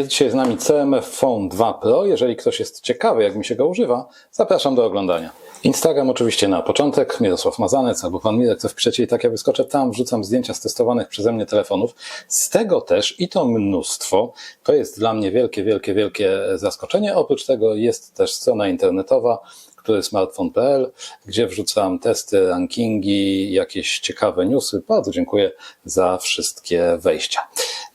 Jest dzisiaj z nami CMF Phone 2 Pro. Jeżeli ktoś jest ciekawy, jak mi się go używa, zapraszam do oglądania. Instagram oczywiście na początek, Mirosław Mazanec albo Pan Mirek, co wpiszecie i tak ja wyskoczę tam, wrzucam zdjęcia z testowanych przeze mnie telefonów. Z tego też, i to mnóstwo, to jest dla mnie wielkie, wielkie, wielkie zaskoczenie. Oprócz tego jest też strona internetowa, który smartphone.pl, gdzie wrzucam testy, rankingi, jakieś ciekawe newsy. Bardzo dziękuję za wszystkie wejścia.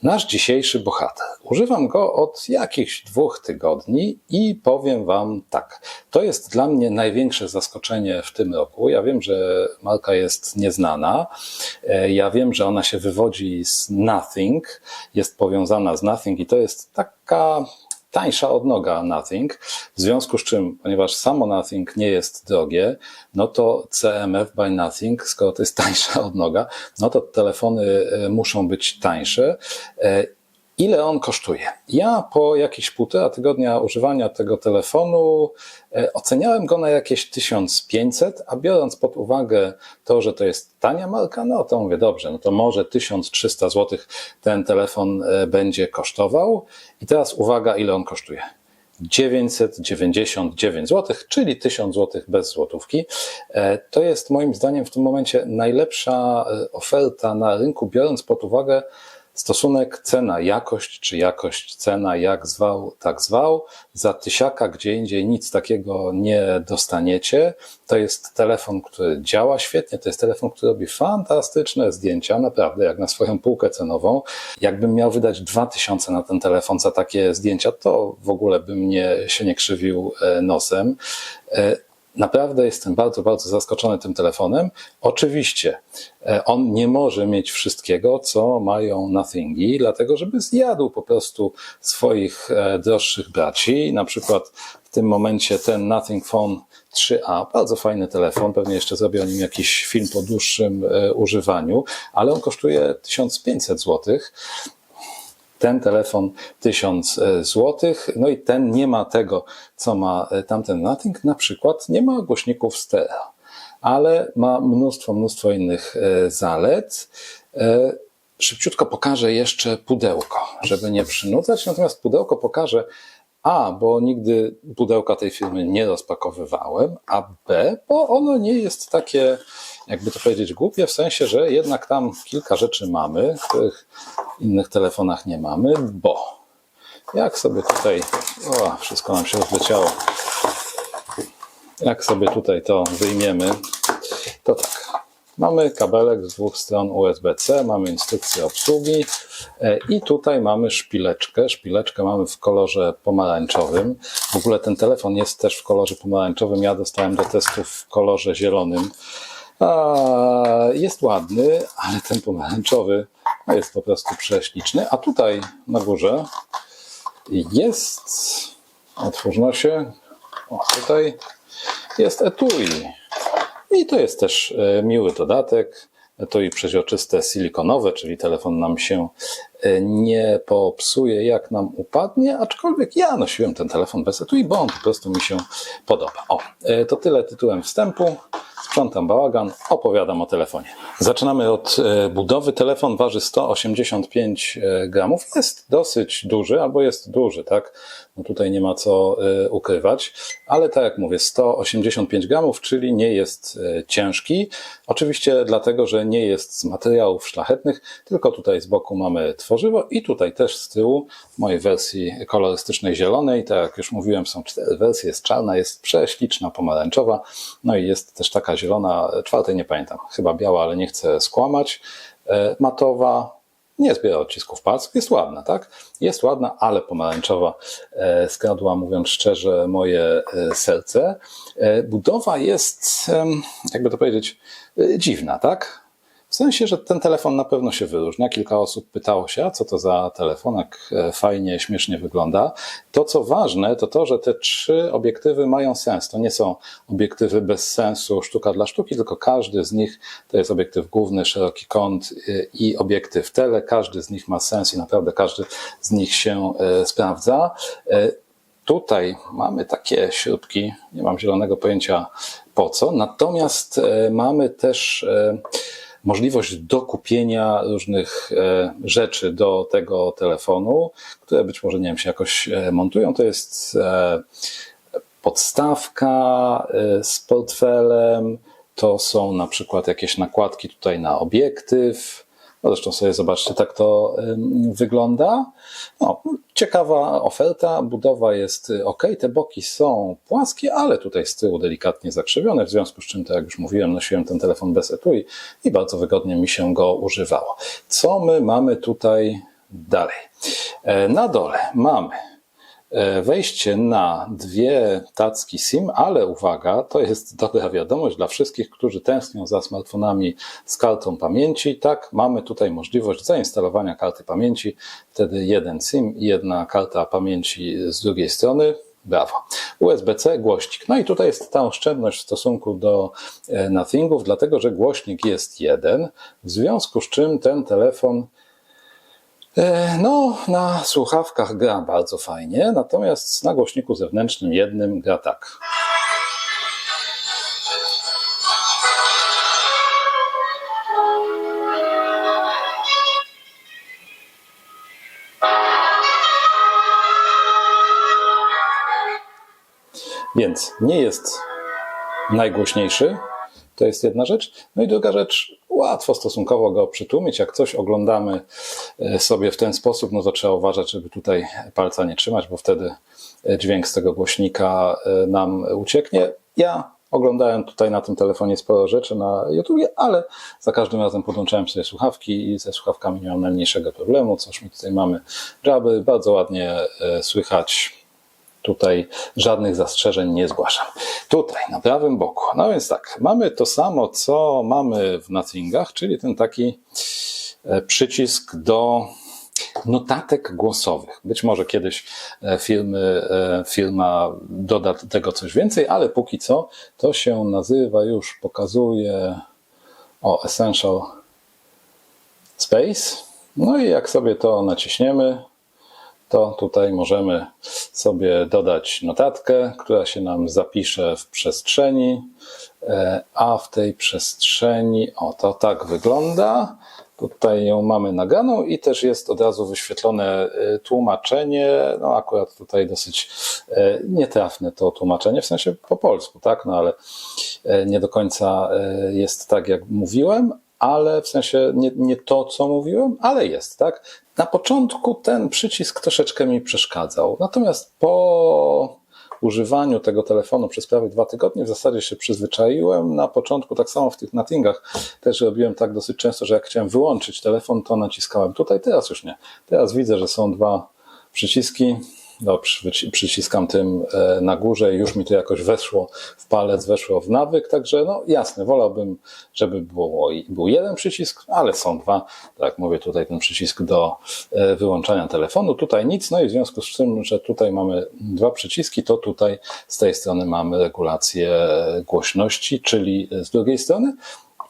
Nasz dzisiejszy bohater. Używam go od jakichś dwóch tygodni i powiem Wam tak. To jest dla mnie największe zaskoczenie w tym roku. Ja wiem, że marka jest nieznana. E, Ja wiem, że ona się wywodzi z Nothing, jest powiązana z Nothing i to jest taka tańsza odnoga Nothing, w związku z czym, ponieważ samo Nothing nie jest drogie, no to CMF by Nothing, skoro to jest tańsza odnoga, no to telefony e, muszą być tańsze. Ile on kosztuje? Ja po jakieś półtora tygodnia używania tego telefonu e, oceniałem go na jakieś 1500, a biorąc pod uwagę to, że to jest tania marka, no to mówię, dobrze, no to może 1300 zł ten telefon e, będzie kosztował. I teraz uwaga, ile on kosztuje. 999 zł, czyli 1000 zł bez złotówki. E, To jest moim zdaniem w tym momencie najlepsza oferta na rynku, biorąc pod uwagę stosunek cena-jakość, czy jakość-cena, jak zwał, tak zwał. Za tysiaka gdzie indziej nic takiego nie dostaniecie. To jest telefon, który działa świetnie, to jest telefon, który robi fantastyczne zdjęcia, naprawdę jak na swoją półkę cenową. Jakbym miał wydać 2000 na ten telefon za takie zdjęcia, to w ogóle bym nie, się nie krzywił e, nosem. Naprawdę jestem bardzo, bardzo zaskoczony tym telefonem. Oczywiście e, on nie może mieć wszystkiego, co mają Nothingi, dlatego żeby zjadł po prostu swoich e, droższych braci. Na przykład w tym momencie ten Nothing Phone 3A, bardzo fajny telefon, pewnie jeszcze zrobię o nim jakiś film po dłuższym e, używaniu, ale on kosztuje 1500 złotych ten telefon 1000 zł, no i ten nie ma tego, co ma e, tamten Nothing, na przykład nie ma głośników stereo, ale ma mnóstwo, mnóstwo innych e, zalet. E, Szybciutko pokażę jeszcze pudełko, żeby nie przynudzać, natomiast pudełko pokażę a, bo nigdy pudełka tej firmy nie rozpakowywałem, a B, bo ono nie jest takie, jakby to powiedzieć, głupie, w sensie, że jednak tam kilka rzeczy mamy, których w innych telefonach nie mamy, bo jak sobie tutaj, o, wszystko nam się rozleciało, jak sobie tutaj to wyjmiemy, to tak. Mamy kabelek z dwóch stron USB-C, mamy instrukcję obsługi e, i tutaj mamy szpileczkę. Szpileczkę mamy w kolorze pomarańczowym. W ogóle ten telefon jest też w kolorze pomarańczowym. Ja dostałem do testów w kolorze zielonym. Jest ładny, ale ten pomarańczowy jest po prostu prześliczny. A tutaj na górze jest, otwórzno się, o tutaj jest etui. I to jest też e, miły dodatek. To i przeźroczyste silikonowe, czyli telefon nam się nie popsuje, jak nam upadnie, aczkolwiek ja nosiłem ten telefon bez etui, bo on po prostu mi się podoba. O, e, to tyle tytułem wstępu. Sprzątam bałagan, opowiadam o telefonie. Zaczynamy od e, budowy. Telefon waży 185 gramów. Jest dosyć duży, albo jest duży, tak? No tutaj nie ma co e, ukrywać, ale tak jak mówię, 185 gramów, czyli nie jest e, ciężki. Oczywiście dlatego, że nie jest z materiałów szlachetnych, tylko tutaj z boku mamy tworzywo i tutaj też z tyłu mojej wersji kolorystycznej zielonej, tak jak już mówiłem, są cztery wersje, jest czarna, jest prześliczna, pomarańczowa, no i jest też taka zielona, czwartej nie pamiętam, chyba biała, ale nie chcę skłamać, e, matowa, nie zbiera odcisków palców, jest ładna, tak? Jest ładna, ale pomarańczowa e, skradła, mówiąc szczerze, moje e, serce. Budowa jest, jakby to powiedzieć, dziwna, tak? W sensie, że ten telefon na pewno się wyróżnia. Kilka osób pytało się, a co to za telefon, jak e, fajnie, śmiesznie wygląda. To, co ważne, to to, że te trzy obiektywy mają sens. To nie są obiektywy bez sensu, sztuka dla sztuki, tylko każdy z nich to jest obiektyw główny, szeroki kąt e, i obiektyw tele. Każdy z nich ma sens i naprawdę każdy z nich się e, sprawdza. Tutaj mamy takie śrubki, nie mam zielonego pojęcia po co, natomiast mamy też możliwość dokupienia różnych e, rzeczy do tego telefonu, które być może, nie wiem, się jakoś e, montują. To jest e, podstawka z portfelem, to są na przykład jakieś nakładki tutaj na obiektyw. No zresztą sobie zobaczcie, tak to wygląda. No, ciekawa oferta, budowa jest ok, te boki są płaskie, ale tutaj z tyłu delikatnie zakrzywione, w związku z czym, tak jak już mówiłem, nosiłem ten telefon bez etui i bardzo wygodnie mi się go używało. Co my mamy tutaj dalej? E, Na dole mamy wejście na dwie tacki SIM, ale uwaga, to jest dobra wiadomość dla wszystkich, którzy tęsknią za smartfonami z kartą pamięci. Tak, mamy tutaj możliwość zainstalowania karty pamięci, wtedy jeden SIM i jedna karta pamięci z drugiej strony. Brawo. USB-C, głośnik. No i tutaj jest ta oszczędność w stosunku do e, Nothingów, dlatego że głośnik jest jeden, w związku z czym ten telefon E, No, na słuchawkach gra bardzo fajnie, natomiast na głośniku zewnętrznym jednym gra tak. Więc nie jest najgłośniejszy, to jest jedna rzecz. No i druga rzecz, łatwo stosunkowo go przytłumić. Jak coś oglądamy e, sobie w ten sposób, no to trzeba uważać, żeby tutaj palca nie trzymać, bo wtedy e, dźwięk z tego głośnika e, nam ucieknie. Ja oglądałem tutaj na tym telefonie sporo rzeczy na YouTubie, ale za każdym razem podłączałem sobie słuchawki i ze słuchawkami nie mam najmniejszego problemu. Coś mi tutaj mamy żaby, bardzo ładnie słychać Tutaj żadnych zastrzeżeń nie zgłaszam. Tutaj, na prawym boku. No więc tak, mamy to samo, co mamy w Nothingach, czyli ten taki e, przycisk do notatek głosowych. Być może kiedyś e, firmy, e, firma doda do tego coś więcej, ale póki co to się nazywa już, pokazuje o Essential Space. No i jak sobie to naciśniemy, to tutaj możemy sobie dodać notatkę, która się nam zapisze w przestrzeni, e, a w tej przestrzeni, o to tak wygląda. Tutaj ją mamy naganą i też jest od razu wyświetlone e, tłumaczenie, no akurat tutaj dosyć e, nietrafne to tłumaczenie, w sensie po polsku, tak, no ale nie do końca jest tak, jak mówiłem, ale w sensie nie, nie to, co mówiłem, ale jest, tak? Na początku ten przycisk troszeczkę mi przeszkadzał, natomiast po używaniu tego telefonu przez prawie dwa tygodnie w zasadzie się przyzwyczaiłem. Na początku, tak samo w tych natingach, też robiłem tak dosyć często, że jak chciałem wyłączyć telefon, to naciskałem tutaj, teraz już nie. Teraz widzę, że są dwa przyciski, Dobrze, przyciskam tym e, na górze i już mi to jakoś weszło w palec, weszło w nawyk, także no jasne, wolałbym, żeby było, był jeden przycisk, ale są dwa, tak mówię, tutaj ten przycisk do e, wyłączania telefonu, tutaj nic, no i w związku z tym, że tutaj mamy dwa przyciski, to tutaj z tej strony mamy regulację głośności, czyli z drugiej strony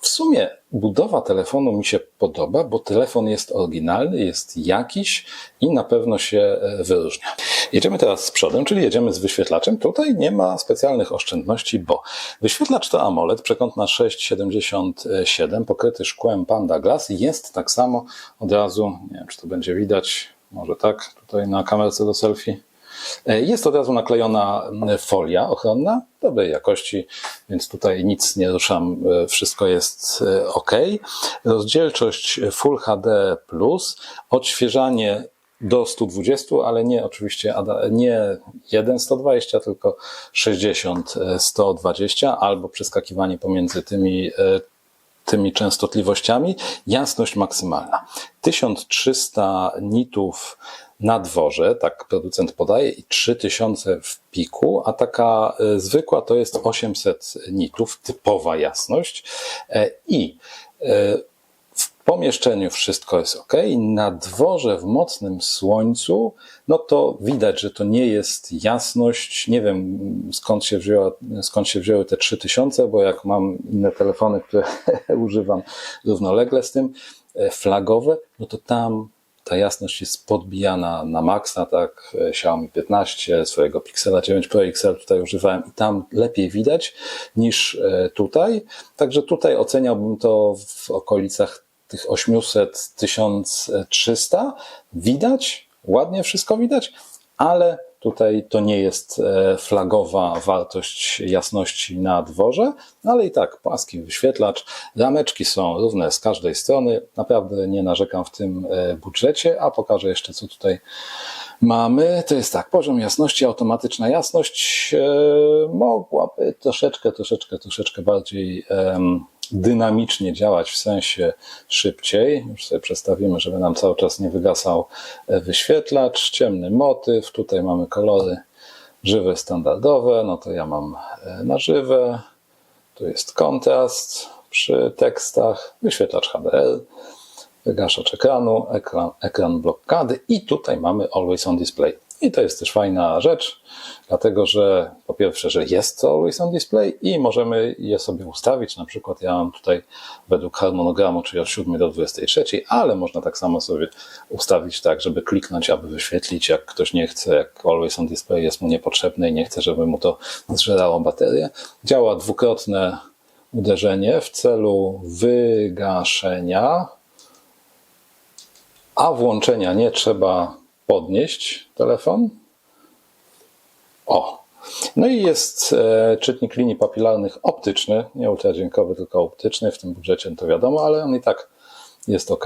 w sumie budowa telefonu mi się podoba, bo telefon jest oryginalny, jest jakiś i na pewno się e, wyróżnia. Jedziemy teraz z przodem, czyli jedziemy z wyświetlaczem. Tutaj nie ma specjalnych oszczędności, bo wyświetlacz to AMOLED, przekątna 6,77, pokryty szkłem Panda Glass. Jest tak samo od razu, nie wiem czy to będzie widać, może tak, tutaj na kamerce do selfie. E, Jest od razu naklejona folia ochronna dobrej jakości, więc tutaj nic nie ruszam, e, wszystko jest e, ok. Rozdzielczość Full HD, odświeżanie do 120, ale nie oczywiście nie 1 120, tylko 60 120 albo przeskakiwanie pomiędzy tymi tymi częstotliwościami. Jasność maksymalna. 1300 nitów na dworze, tak producent podaje, i 3000 w piku, a taka e, zwykła to jest 800 nitów, typowa jasność. E, I e, w pomieszczeniu wszystko jest ok, na dworze w mocnym słońcu, no to widać, że to nie jest jasność. Nie wiem skąd się, wzięła, skąd się wzięły te 3000, bo jak mam inne telefony, które używam równolegle z tym, flagowe, no to tam ta jasność jest podbijana na maksa, tak, e, Xiaomi 15, swojego Pixela 9 Pro XL tutaj używałem i tam lepiej widać niż e, tutaj, także tutaj oceniałbym to w okolicach tych 800, 1300, widać, ładnie wszystko widać, ale tutaj to nie jest e, flagowa wartość jasności na dworze, ale i tak płaski wyświetlacz, rameczki są równe z każdej strony, naprawdę nie narzekam w tym e, budżecie, a pokażę jeszcze co tutaj mamy. To jest tak, poziom jasności, automatyczna jasność e, mogłaby troszeczkę, troszeczkę, troszeczkę bardziej em, dynamicznie działać, w sensie szybciej. Już sobie przestawimy, żeby nam cały czas nie wygasał e, wyświetlacz. Ciemny motyw, tutaj mamy kolory żywe, standardowe, no to ja mam e, na żywe. Tu jest kontrast przy tekstach, wyświetlacz HDR, wygaszacz ekranu, ekran, ekran blokady i tutaj mamy Always on Display. I to jest też fajna rzecz, dlatego że po pierwsze, że jest to Always on Display i możemy je sobie ustawić. Na przykład ja mam tutaj według harmonogramu, czyli od 7 do 23, ale można tak samo sobie ustawić tak, żeby kliknąć, aby wyświetlić, jak ktoś nie chce, jak Always on Display jest mu niepotrzebny i nie chce, żeby mu to zżerało baterię. Działa dwukrotne uderzenie w celu wygaszenia, a włączenia nie trzeba podnieść telefon. O! No i jest e, czytnik linii papilarnych optyczny, nie ultradźwiękowy, tylko optyczny. W tym budżecie to wiadomo, ale on i tak jest ok.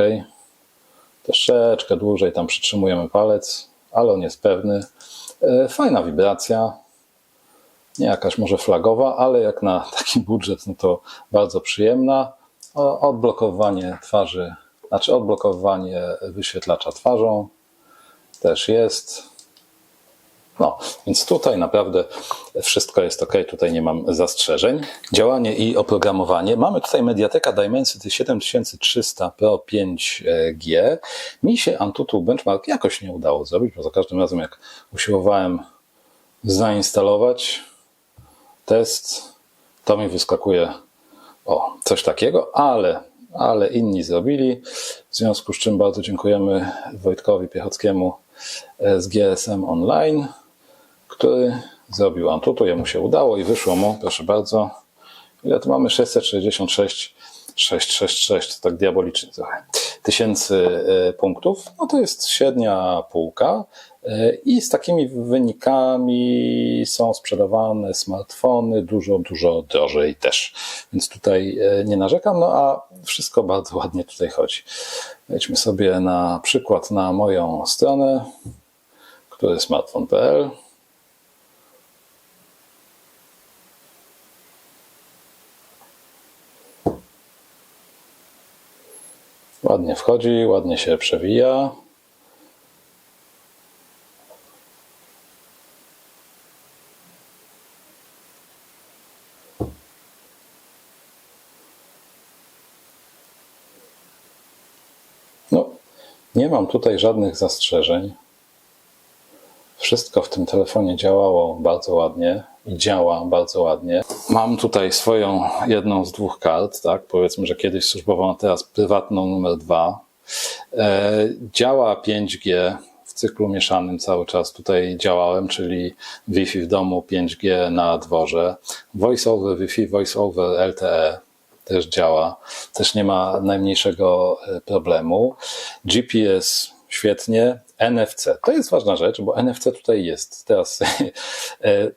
Troszeczkę dłużej tam przytrzymujemy palec, ale on jest pewny. E, fajna wibracja. Nie jakaś może flagowa, ale jak na taki budżet, no to bardzo przyjemna. Odblokowanie twarzy, znaczy odblokowanie wyświetlacza twarzą też jest. No, więc tutaj naprawdę wszystko jest ok, tutaj nie mam zastrzeżeń. Działanie i oprogramowanie. Mamy tutaj Mediateka Dimensity 7300 Pro 5G. Mi się Antutu Benchmark jakoś nie udało zrobić, bo za każdym razem jak usiłowałem zainstalować test, to mi wyskakuje o coś takiego, ale, ale inni zrobili. W związku z czym bardzo dziękujemy Wojtkowi Piechockiemu z GSM Online, który zrobił Antutu, jemu się udało i wyszło mu, proszę bardzo, ile tu mamy? 666 666, to tak diabolicznie trochę, tysięcy e, punktów, no to jest średnia półka e, i z takimi wynikami są sprzedawane smartfony dużo, dużo drożej też, więc tutaj e, nie narzekam, no a wszystko bardzo ładnie tutaj chodzi. Wejdźmy sobie na przykład na moją stronę, który smartfon.pl Ładnie wchodzi, ładnie się przewija. No, nie mam tutaj żadnych zastrzeżeń. Wszystko w tym telefonie działało bardzo ładnie działa bardzo ładnie. Mam tutaj swoją jedną z dwóch kart, tak? Powiedzmy, że kiedyś służbową, a teraz prywatną numer dwa. E, działa 5G w cyklu mieszanym cały czas tutaj działałem, czyli Wi-Fi w domu, 5G na dworze. Voice over Wi-Fi, voice over LTE też działa. Też nie ma najmniejszego e, problemu. GPS świetnie. NFC to jest ważna rzecz, bo NFC tutaj jest. Teraz e,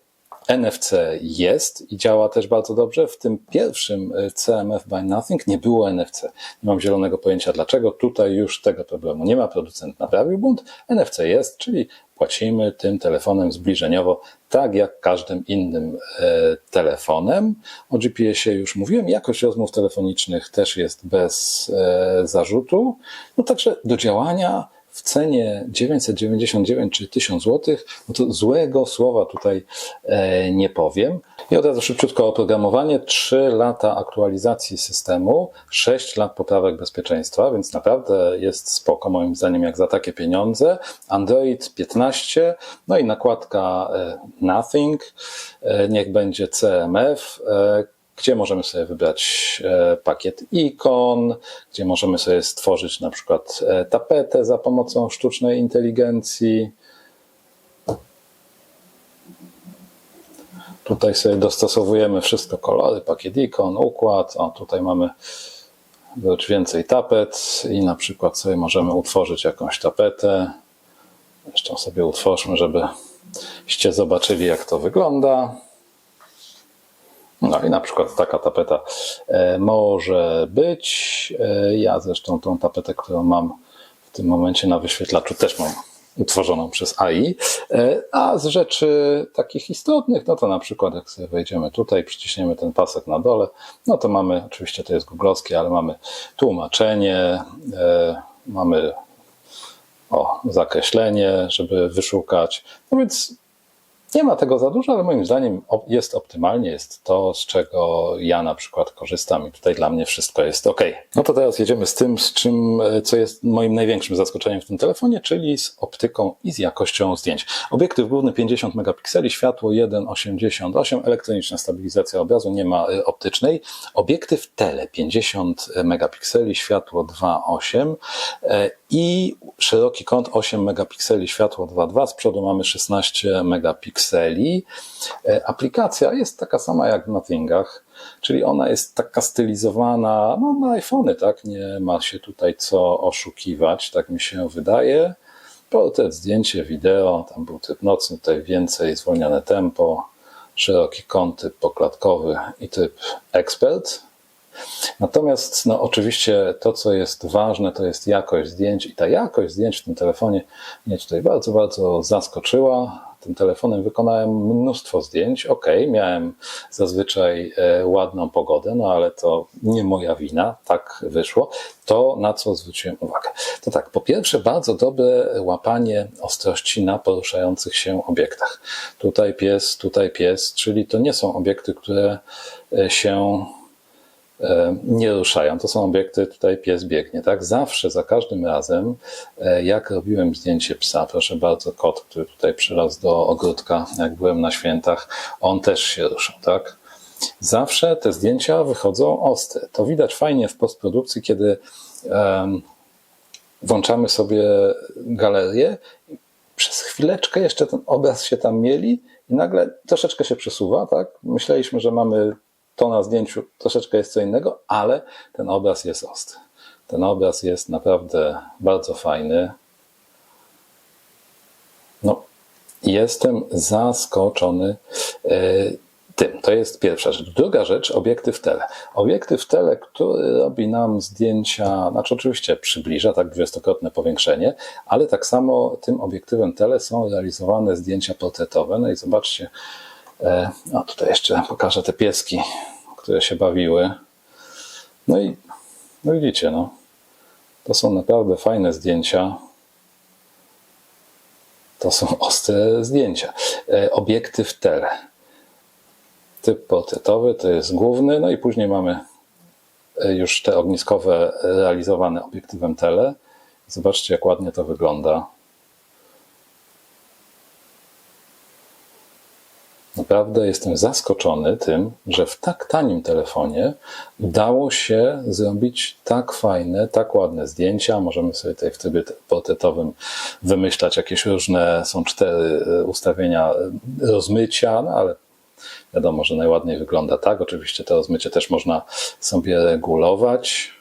NFC jest i działa też bardzo dobrze. W tym pierwszym e, CMF by Nothing nie było NFC. Nie mam zielonego pojęcia dlaczego. Tutaj już tego problemu nie ma. Producent naprawił błąd. NFC jest, czyli płacimy tym telefonem zbliżeniowo, tak jak każdym innym e, telefonem. O GPS-ie już mówiłem. Jakość rozmów telefonicznych też jest bez e, zarzutu. No także do działania w cenie 999 czy 1000 zł, no to złego słowa tutaj e, nie powiem. I od razu szybciutko oprogramowanie. 3 lata aktualizacji systemu, 6 lat poprawek bezpieczeństwa, więc naprawdę jest spoko moim zdaniem jak za takie pieniądze. Android 15, no i nakładka e, Nothing, e, niech będzie CMF gdzie możemy sobie wybrać e, pakiet ikon, gdzie możemy sobie stworzyć na przykład e, tapetę za pomocą sztucznej inteligencji. Tutaj sobie dostosowujemy wszystko, kolory, pakiet ikon, układ. O, tutaj mamy wręcz więcej tapet i na przykład sobie możemy utworzyć jakąś tapetę. Jeszcze sobie utwórzmy, żebyście zobaczyli, jak to wygląda. No i na przykład taka tapeta e, może być. E, Ja zresztą tą tapetę, którą mam w tym momencie na wyświetlaczu, też mam utworzoną przez AI. E, A z rzeczy takich istotnych, no to na przykład jak sobie wejdziemy tutaj, przyciśniemy ten pasek na dole, no to mamy, oczywiście to jest googlowskie, ale mamy tłumaczenie, mamy o, zakreślenie, żeby wyszukać. No więc nie ma tego za dużo, ale moim zdaniem jest optymalnie, jest to, z czego ja na przykład korzystam i tutaj dla mnie wszystko jest ok. No to teraz jedziemy z tym, z czym, e, co jest moim największym zaskoczeniem w tym telefonie, czyli z optyką i z jakością zdjęć. Obiektyw główny 50 megapikseli, światło 1,88, elektroniczna stabilizacja obrazu, nie ma e, optycznej. Obiektyw tele 50 megapikseli, światło 2,8 e, i szeroki kąt 8 megapikseli, światło 2.2, z przodu mamy 16 megapikseli. E, Aplikacja jest taka sama jak w Nothingach, czyli ona jest taka stylizowana no, na iPhony, tak? Nie ma się tutaj co oszukiwać, tak mi się wydaje. Portret, zdjęcie, wideo, tam był tryb nocny, tutaj więcej, zwolnione tempo, szeroki kąt, typ poklatkowy i tryb ekspert. Natomiast no, oczywiście to, co jest ważne, to jest jakość zdjęć i ta jakość zdjęć w tym telefonie mnie tutaj bardzo, bardzo zaskoczyła. Tym telefonem wykonałem mnóstwo zdjęć. Ok, miałem zazwyczaj e, ładną pogodę, no ale to nie moja wina, tak wyszło. To, na co zwróciłem uwagę. To tak, po pierwsze, bardzo dobre łapanie ostrości na poruszających się obiektach. Tutaj pies, tutaj pies, czyli to nie są obiekty, które e, się nie ruszają. To są obiekty, tutaj pies biegnie, tak? Zawsze, za każdym razem, e, jak robiłem zdjęcie psa, proszę bardzo, kot, który tutaj przylazł do ogródka, jak byłem na świętach, on też się ruszał, tak? Zawsze te zdjęcia wychodzą ostre. To widać fajnie w postprodukcji, kiedy em, włączamy sobie galerię. i Przez chwileczkę jeszcze ten obraz się tam mieli i nagle troszeczkę się przesuwa, tak? Myśleliśmy, że mamy to na zdjęciu, troszeczkę jest co innego, ale ten obraz jest ostry. Ten obraz jest naprawdę bardzo fajny. No, jestem zaskoczony e, tym. To jest pierwsza rzecz. Druga rzecz, obiektyw tele. Obiektyw tele, który robi nam zdjęcia, znaczy oczywiście przybliża, tak dwudziestokrotne powiększenie, ale tak samo tym obiektywem tele są realizowane zdjęcia portretowe. No i zobaczcie, e, no tutaj jeszcze pokażę te pieski, które się bawiły. No i no widzicie, no. To są naprawdę fajne zdjęcia. To są ostre zdjęcia. E, Obiektyw tele. Typ portretowy to jest główny, no i później mamy e, już te ogniskowe realizowane obiektywem tele. Zobaczcie, jak ładnie to wygląda. Naprawdę jestem zaskoczony tym, że w tak tanim telefonie udało się zrobić tak fajne, tak ładne zdjęcia. Możemy sobie tutaj w trybie portretowym wymyślać jakieś różne, są cztery e, ustawienia e, rozmycia, no ale wiadomo, że najładniej wygląda tak. Oczywiście to rozmycie też można sobie regulować.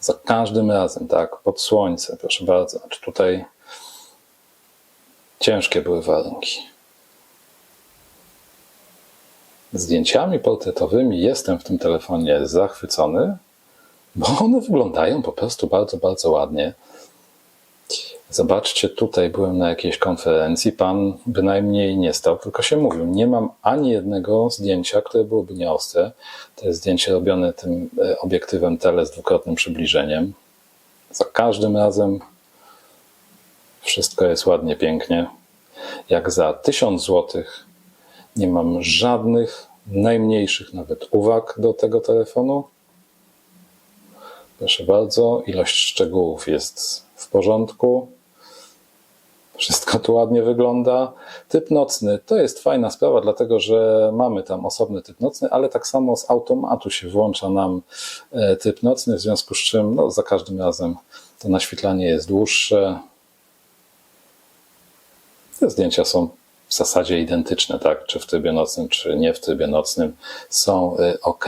Za każdym razem, tak, pod słońce, proszę bardzo. Znaczy tutaj ciężkie były warunki zdjęciami portretowymi jestem w tym telefonie zachwycony, bo one wyglądają po prostu bardzo, bardzo ładnie. Zobaczcie, tutaj byłem na jakiejś konferencji, pan bynajmniej nie stał, tylko się mówił. Nie mam ani jednego zdjęcia, które byłoby nieostre. To jest zdjęcie robione tym e, obiektywem tele z dwukrotnym przybliżeniem. Za każdym razem wszystko jest ładnie, pięknie. Jak za 1000 złotych nie mam żadnych, najmniejszych nawet uwag do tego telefonu. Proszę bardzo, ilość szczegółów jest w porządku. Wszystko tu ładnie wygląda. Typ nocny to jest fajna sprawa, dlatego że mamy tam osobny typ nocny, ale tak samo z automatu się włącza nam e, typ nocny, w związku z czym no, za każdym razem to naświetlanie jest dłuższe. Te zdjęcia są w zasadzie identyczne, tak? Czy w trybie nocnym, czy nie w trybie nocnym są ok.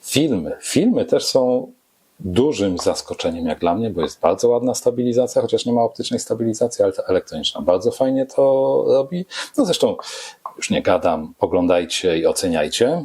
Filmy. Filmy też są dużym zaskoczeniem jak dla mnie, bo jest bardzo ładna stabilizacja, chociaż nie ma optycznej stabilizacji, ale ta elektroniczna bardzo fajnie to robi. No zresztą już nie gadam, oglądajcie i oceniajcie.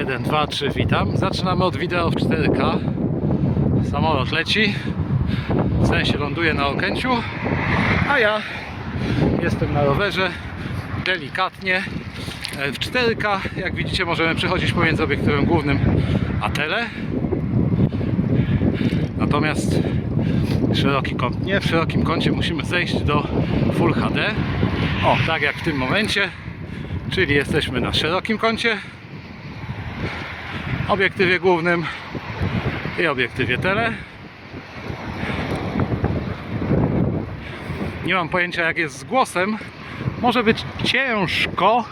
Jeden, dwa, trzy, witam. Zaczynamy od wideo w 4K. Samolot leci, w sensie ląduje na Okęciu, a ja jestem na rowerze, delikatnie. E, W 4K, jak widzicie, możemy przechodzić pomiędzy obiektywem głównym a tele. Natomiast szeroki kąt nie. W szerokim kącie musimy zejść do Full HD. O, tak jak w tym momencie. Czyli jesteśmy na szerokim kącie obiektywie głównym i obiektywie tele. Nie mam pojęcia jak jest z głosem. Może być ciężko,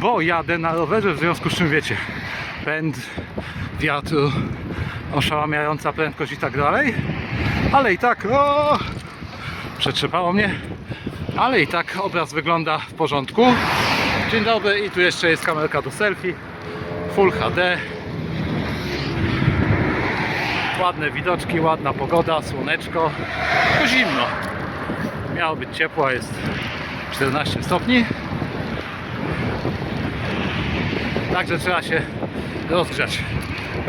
bo jadę na rowerze, w związku z czym wiecie, pęd wiatru, oszałamiająca prędkość i tak dalej. Ale i tak, o, przetrzepało mnie, ale i tak obraz wygląda w porządku. Dzień dobry i tu jeszcze jest kamerka do selfie. Full HD, ładne widoczki, ładna pogoda, słoneczko, to zimno. Miało być ciepło, a jest 14 stopni. Także trzeba się rozgrzać.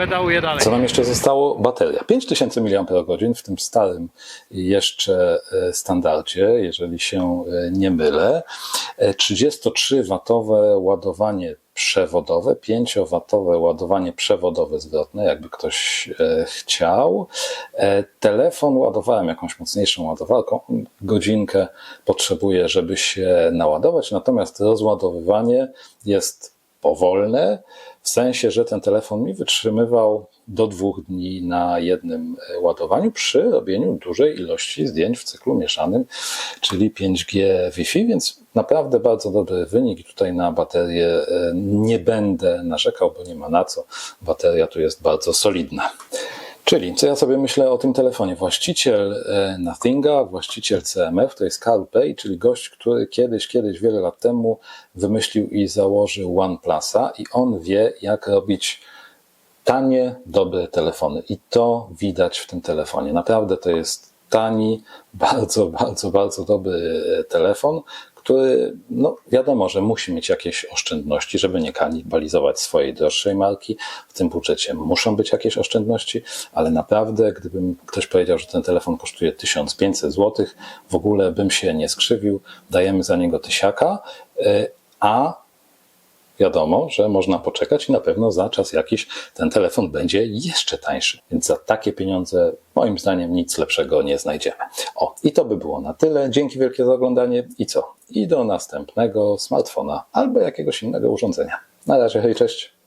Dalej. Co nam jeszcze zostało? Bateria. 5000 mAh w tym starym jeszcze e, standardzie, jeżeli się e, nie mylę. E, 33W ładowanie przewodowe, 5W ładowanie przewodowe zwrotne, jakby ktoś e, chciał. E, Telefon ładowałem jakąś mocniejszą ładowarką. Godzinkę potrzebuję, żeby się naładować, natomiast rozładowywanie jest powolne, w sensie, że ten telefon mi wytrzymywał do dwóch dni na jednym e, ładowaniu przy robieniu dużej ilości zdjęć w cyklu mieszanym, czyli 5G Wi-Fi, więc naprawdę bardzo dobry wynik. I Tutaj na baterię e, nie będę narzekał, bo nie ma na co. Bateria tu jest bardzo solidna. Czyli, co ja sobie myślę o tym telefonie? Właściciel e, Nothinga, właściciel CMF, to jest Carl czyli gość, który kiedyś, kiedyś, wiele lat temu wymyślił i założył OnePlusa i on wie, jak robić tanie, dobre telefony. I to widać w tym telefonie. Naprawdę to jest tani, bardzo, bardzo, bardzo dobry e, telefon, który, no wiadomo, że musi mieć jakieś oszczędności, żeby nie kanibalizować swojej droższej marki. W tym budżecie muszą być jakieś oszczędności, ale naprawdę, gdybym ktoś powiedział, że ten telefon kosztuje 1500 zł, w ogóle bym się nie skrzywił. Dajemy za niego tysiaka, e, a wiadomo, że można poczekać i na pewno za czas jakiś ten telefon będzie jeszcze tańszy. Więc za takie pieniądze, moim zdaniem, nic lepszego nie znajdziemy. O, i to by było na tyle. Dzięki wielkie za oglądanie i co? I do następnego smartfona albo jakiegoś innego urządzenia. Na razie, hej, cześć.